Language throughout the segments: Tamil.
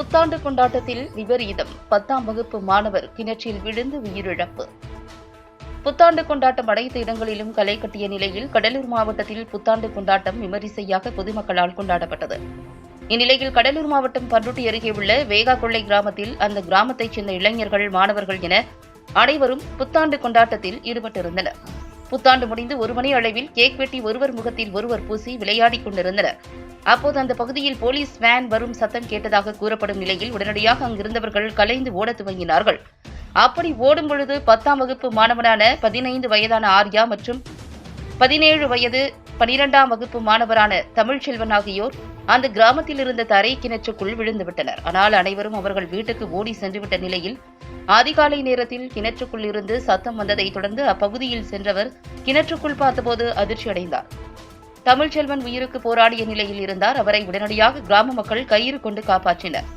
புத்தாண்டு கொண்டாட்டத்தில் விபரீதம். பத்தாம் வகுப்பு மாணவர் கிணற்றில் விழுந்து உயிரிழப்பு. புத்தாண்டு கொண்டாட்டம் அனைத்து இடங்களிலும் களை கட்டிய நிலையில் கடலூர் மாவட்டத்தில் புத்தாண்டு கொண்டாட்டம் விமரிசையாக பொதுமக்களால் கொண்டாடப்பட்டது. இந்நிலையில் கடலூர் மாவட்டம் பண்ருட்டி அருகே உள்ள வேகா கொள்ளை கிராமத்தில் அந்த கிராமத்தைச் சேர்ந்த இளைஞர்கள் மாணவர்கள் என அனைவரும் புத்தாண்டு கொண்டாட்டத்தில் ஈடுபட்டிருந்தனர். புத்தாண்டு முடிந்து ஒரு மணி அளவில் கேக் வெட்டி ஒருவர் முகத்தில் ஒருவர் பூசி விளையாடிக் கொண்டிருந்தனர். அப்போது அந்த பகுதியில் போலீஸ் வேன் வரும் சத்தம் கேட்டதாக கூறப்படும் நிலையில் உடனடியாக அங்கிருந்தவர்கள் கலைந்து ஓட துவங்கினார்கள். அப்படி ஓடும் பொழுது பத்தாம் வகுப்பு மாணவனான பதினைந்து வயதான ஆர்யா மற்றும் பதினேழு வயது பனிரெண்டாம் வகுப்பு மாணவரான தமிழ்ச்செல்வன் ஆகியோர் அந்த கிராமத்தில் இருந்த தரை கிணற்றுக்குள் விழுந்துவிட்டனர். ஆனால் அனைவரும் அவர்கள் வீட்டுக்கு ஓடி சென்றுவிட்ட நிலையில் அதிகாலை நேரத்தில் கிணற்றுக்குள் இருந்து சத்தம் வந்ததை தொடர்ந்து அப்பகுதியில் சென்றவர் கிணற்றுக்குள் பார்த்தபோது அதிர்ச்சி அடைந்தார் தமிழ்ச்செல்வன் உயிருக்கு போராடிய நிலையில் இருந்தார். அவரை உடனடியாக கிராம மக்கள் கயிறு கொண்டு காப்பாற்றினர்.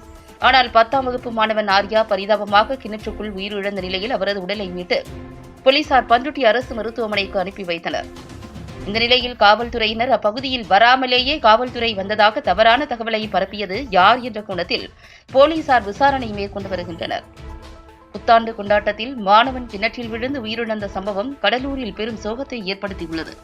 ஆனால் பத்தாம் வகுப்பு மாணவன் ஆர்யா பரிதாபமாக கிணற்றுக்குள் உயிரிழந்த நிலையில் அவரது உடலை மீட்டு போலீசார் பண்ருட்டி அரசு மருத்துவமனைக்கு அனுப்பி வைத்தனர். இந்த நிலையில் காவல்துறையினர் அப்பகுதியில் வராமலேயே காவல்துறை வந்ததாக தவறான தகவலை பரப்பியது யார் என்ற கோணத்தில் போலீசார் விசாரணை மேற்கொண்டு வருகின்றனர். புத்தாண்டு கொண்டாட்டத்தில் மாணவன் கிணற்றில் விழுந்து உயிரிழந்த சம்பவம் கடலூரில் பெரும் சோகத்தை ஏற்படுத்தியுள்ளது.